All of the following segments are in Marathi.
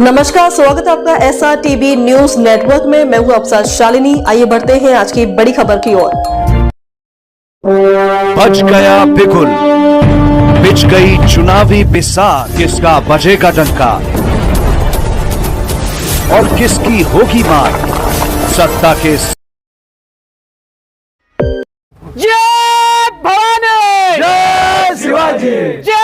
नमस्कार स्वागत है आपका S R TV news network में। मैं हूँ आपके साथ शालिनी। आइए बढ़ते हैं आज की बड़ी खबर की ओर। बच गया बिगुल बिछ गई चुनावी बिसात किसका बजेगा डंका? और किसकी होगी मार? सत्ता के जय भवानी! जय शिवाजी! जय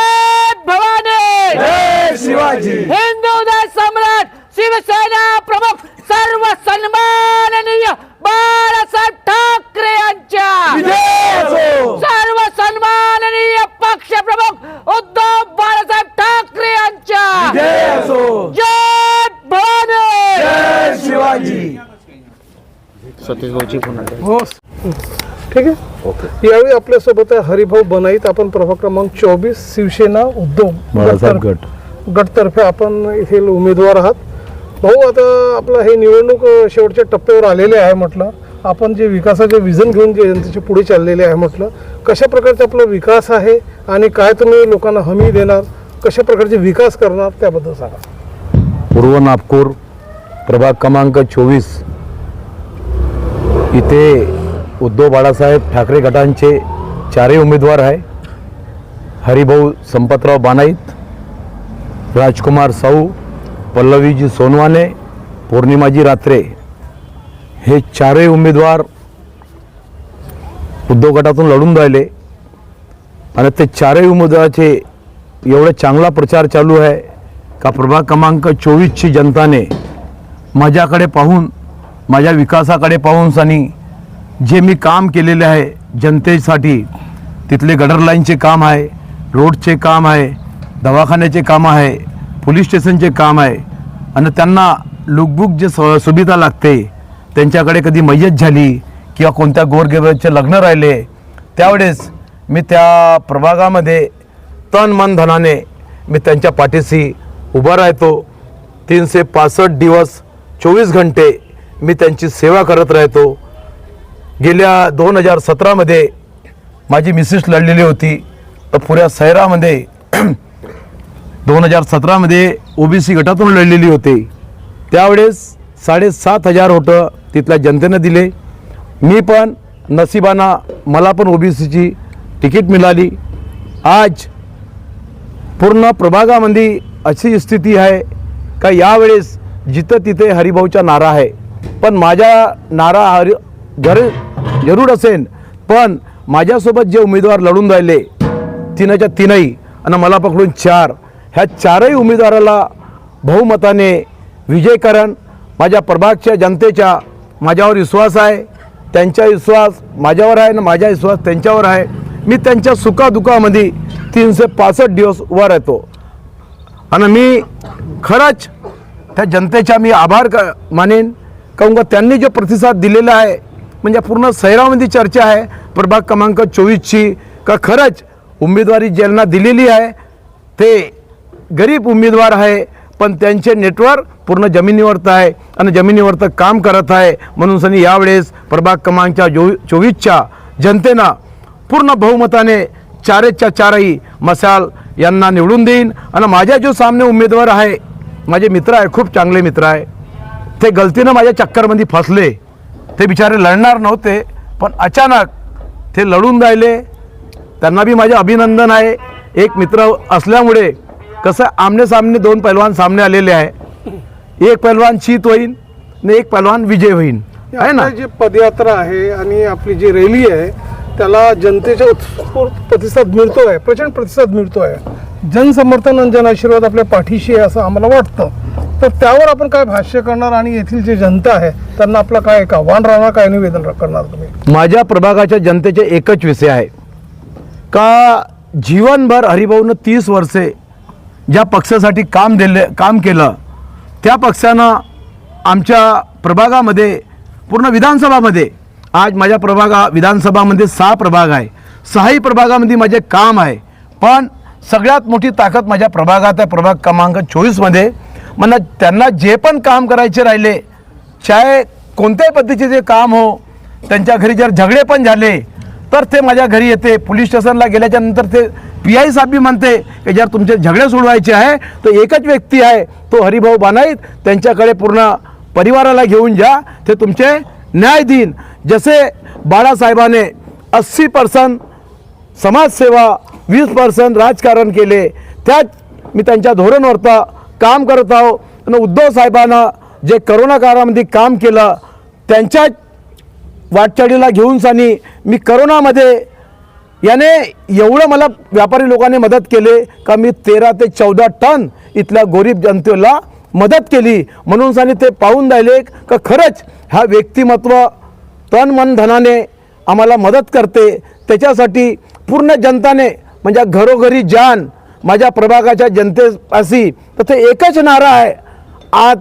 ठीक आहे? यावेळी आपल्यासोबत आहे हरिभाऊ बनाईत. आपण प्रभाग क्रमांक चोवीस शिवसेना उद्धव बाळासाहेब गट. गटतर्फे आपण इथे उमेदवार आहात. भाऊ आता आपलं हे निवडणूक शेवटच्या टप्प्यावर आलेले आहे म्हटलं. आपण जे विकासाचे विजन घेऊन जे जनतेचे पुढे चाललेले आहे म्हटलं. कशा प्रकारचा आपला विकास आहे आणि काय तुम्ही लोकांना हमी देणार? कशा प्रकारचे विकास करणार? त्याबद्दल सांगा. पूर्व नागपूर प्रभाग क्रमांक चोवीस. इथे उद्धव बाळासाहेब ठाकरे गटांचे चारही उमेदवार आहे. हरिभाऊ संपतराव बानाईत राजकुमार साऊ पल्लवीजी सोनवाने पौर्णिमाजी रात्रे हे चारही उमेदवार उद्धव गटातून लढून राहिले. आणि ते चारही उमेदवाराचे एवढा चांगला प्रचार चालू आहे का प्रभाग क्रमांक चोवीसची जनताने माझ्याकडे पाहून माझ्या विकासाकडे पाहून सनी जे मी काम केलेले आहे जनतेसाठी तिथले गडरलाईनचे काम आहे रोडचे काम आहे दवाखान्याचे काम आहे पोलीस स्टेशनचे काम आहे आणि त्यांना लुकबुक जे स सुविधा लागते त्यांच्याकडे कधी मय्यत झाली किंवा कोणत्या गोरगरिबाचे लग्न राहिले त्यावेळेस मी त्या प्रभागामध्ये तन मन धनाने मी त्यांच्या पाठीशी उभा राहतो. तीनशे पासष्ट दिवस चोवीस घंटे मी त्यांची सेवा करत राहतो. गेल्या दोन हजार सतरामध्ये माझी मिसेस लढलेली होती. तर पुऱ्या शहरामध्ये दोन हजार सतरामध्ये ओ बी सी गटातून लढलेली होती. त्यावेळेस साडेसात हजार होतं तिथल्या जनतेनं दिले. मी पण नसिबाना मला पण ओ बी सीची तिकीट मिळाली. आज पूर्ण प्रभागामध्ये अशी स्थिती आहे का यावेळेस जिथं तिथे हरिभाऊचा नारा आहे. पण माझ्या नारा हरि घर जरूर असेन. पण माझ्यासोबत जे उमेदवार लढून राहिले तिनाच्या तीनही आणि मला पकडून चार ह्या चारही उमेदवाराला बहुमताने विजय करण माझ्या प्रभागच्या जनतेच्या माझ्यावर विश्वास आहे. त्यांचा विश्वास माझ्यावर आहे आणि माझा विश्वास त्यांच्यावर आहे. मी त्यांच्या सुखादुखामध्ये तीनशे पासष्ट दिवस उभा राहतो. आणि मी खरंच त्या जनतेचा मी आभार क मानेन. काहून का त्यांनी जो प्रतिसाद दिलेला आहे म्हणजे पूर्ण शहरामध्ये चर्चा आहे. प्रभाग क्रमांक चोवीसची. का खरंच उमेदवारी ज्यांना दिलेली आहे ते गरीब उमेदवार आहे पण त्यांचे नेटवर्क पूर्ण जमिनीवरचं आहे आणि जमिनीवरचं काम करत आहे. म्हणून सनी यावेळेस प्रभाग क्रमांकच्या जो चोवीसच्या जनतेनं पूर्ण बहुमताने चारेच्या चारही मसाल यांना निवडून देईन. आणि माझ्या जो सामने उमेदवार आहे माझे मित्र आहे खूप चांगले मित्र आहे ते गलतीनं माझ्या चक्करमध्ये फसले. ते बिचारे लढणार नव्हते पण अचानक ते लढून राहिले. त्यांना बी माझे अभिनंदन आहे. एक मित्र असल्यामुळे कसं आमने सामने दोन पैलवान सामने आलेले आहे. एक पैलवान शीत होईन आणि एक पैलवान विजय होईन. आहे ना? जी पदयात्रा आहे आणि आपली जी रॅली आहे त्याला जनतेचा उत्स्फूर्त प्रतिसाद मिळतो आहे प्रचंड प्रतिसाद मिळतो आहे जनसमर्थन आणि जनआशीर्वाद आपल्या पाठीशी आहे असं आम्हाला वाटतं. तर त्यावर आपण काय भाष्य करणार आणि येथील जे जनता आहे त्यांना आपलं काय एक आव्हान राहणार काय निवेदन करणार तुम्ही? माझ्या प्रभागाच्या जनतेचे एकच विषय आहे. का जीवनभर हरिभाऊनं तीस वर्षे ज्या पक्षासाठी काम दिले काम केलं त्या पक्षानं आमच्या प्रभागामध्ये पूर्ण विधानसभामध्ये आज माझ्या प्रभागा विधानसभामध्ये सहा प्रभाग आहे. सहाही प्रभागामध्ये माझे काम आहे. पण सगळ्यात मोठी ताकद माझ्या प्रभागात आहे प्रभाग क्रमांक चोवीसमध्ये. मला त्यांना जे पण काम करायचे राहिले चाहे कोणत्याही पद्धतीचे जे काम हो त्यांच्या घरी जर झगडे पण झाले तर ते माझ्या घरी येते. पोलीस स्टेशनला गेल्याच्यानंतर ते पी आय साहेबी म्हणते की जर तुमचे झगडे सोडवायचे आहे तर एकच व्यक्ती आहे तो हरिभाऊ बानाईत त्यांच्याकडे पूर्ण परिवाराला घेऊन जा ते तुमचे न्याय देईन. जसे बाळासाहेबाने अस्सी पर्सेंट समाजसेवा वीस पर्सेंट राजकारण केले त्याच मी त्यांच्या धोरणवरता काम करत आहो. आणि उद्धव साहेबांना जे करोना काळामध्ये काम केलं त्यांच्या वाटचाळीला घेऊन सानी मी करोनामध्ये याने एवढं मला व्यापारी लोकांनी मदत केले का मी तेरा ते चौदा टन इथल्या गरीब जनतेला मदत केली. म्हणून सानी ते पाहून राहिले का खरंच हा व्यक्तिमत्व तन मन धनाने आम्हाला मदत करते. त्याच्यासाठी पूर्ण जनताने म्हणजे घरोघरी जान माझ्या प्रभागाच्या जनतेपाशी तर ते एकच नारा आहे. आज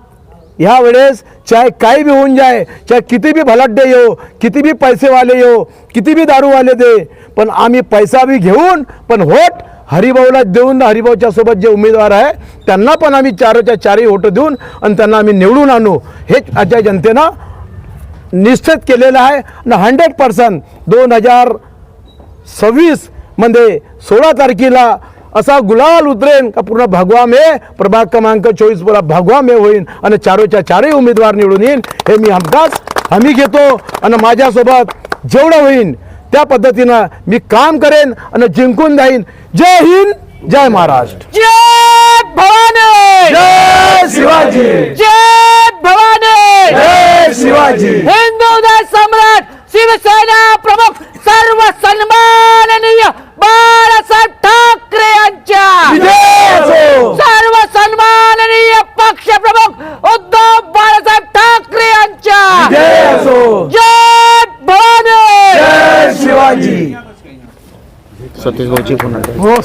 ह्या वेळेस चाहे काही बी होऊन जाय चाहे किती बी भलाड्डे येऊ किती बी पैसेवाले येऊ किती बी दारूवाले दे पण आम्ही पैसा बी घेऊन पण होट हरिभाऊला देऊन हरिभाऊच्या सोबत जे उमेदवार आहे त्यांना पण आम्ही चारच्या चारही होटं देऊन आणि त्यांना आम्ही निवडून आणू. हे आजच्या जनतेनं निश्चित केलेलं आहे आणि हंड्रेड पर्सेंट दोन हजार सव्वीसमध्ये सोळा तारखेला असा गुलाल उतरेन का पूर्ण भगवा मे प्रभाग क्रमांक चोवीस पुरा भगवा मे होईन आणि चारोच्या चारही उमेदवार निवडून येईन. हे मी हमखास हमी घेतो आणि माझ्यासोबत जेवढं होईन त्या पद्धतीनं मी काम करेन आणि जिंकून जाईन. जय हिंद जय महाराष्ट्र. जय भवानी! जय शिवाजी. जय भवानी! जय शिवाजी. हिंदू सम्राट शिवसेना प्रमुख rosto.